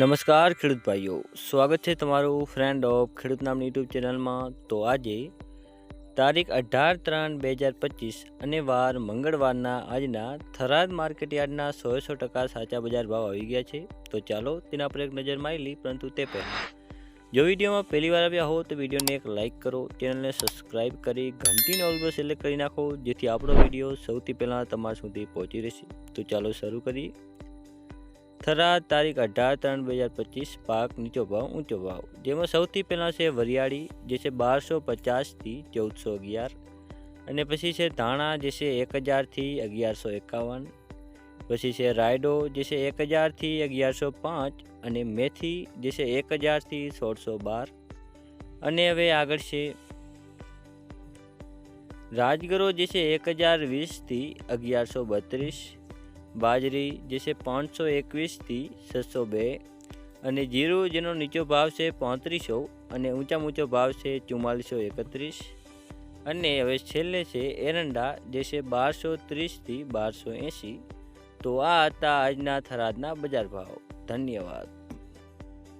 નમસ્કાર ખેડૂત ભાઈઓ, સ્વાગત છે તમારું ફ્રેન્ડ ઓફ ખેડૂત નામની યુટ્યુબ ચેનલમાં તો આજે તારીખ અઢાર ત્રણ બે હજાર પચીસ અને વાર મંગળવારના આજના થરાદ માર્કેટ યાર્ડના સો સો ટકા સાચા બજાર ભાવ આવી ગયા છે. તો ચાલો તેના પર એક નજર મારી લઈ પરંતુ તે પહેલાં જો વિડીયોમાં પહેલી વાર આવ્યા હો તો વિડીયોને એક લાઇક કરો ચેનલને સબસ્ક્રાઇબ કરી ઘંટીનો ઓલ સિલેક્ટ કરી નાખો, જેથી આપણો વીડિયો સૌથી પહેલાં તમારા સુધી પહોંચી રહેશે. તો ચાલો શરૂ કરીએ. થરાદ તારીખ અઢાર ત્રણ બે હજાર પચીસ, પાક નીચો ભાવ, ઊંચો ભાવ. જેમાં સૌથી પહેલાં છે વરિયાળી, જે છે બારસો પચાસથી ચૌદસો અગિયાર. અને પછી છે ધાણા, જે છે એક હજારથી અગિયારસો એકાવન. પછી છે રાયડો, જે છે એક હજારથી અગિયારસો પાંચ. અને મેથી, જે છે એક હજારથી સોળસો બાર. અને હવે આગળ છે રાજગરો, જે છે એક હજાર વીસથી અગિયારસો બત્રીસ. બાજરી જે છે પાંચસો એકવીસથી છસો બે અને જીરું, જેનો નીચો ભાવ છે પાંત્રીસો અને ઊંચામાં ઊંચો ભાવ છે ચુમ્માલીસો એકત્રીસ. અને હવે છેલ્લે છે એરંડા જે છે બારસો ત્રીસથી બારસો એંસી તો આ હતા આજના થરાદના બજાર ભાવ. ધન્યવાદ.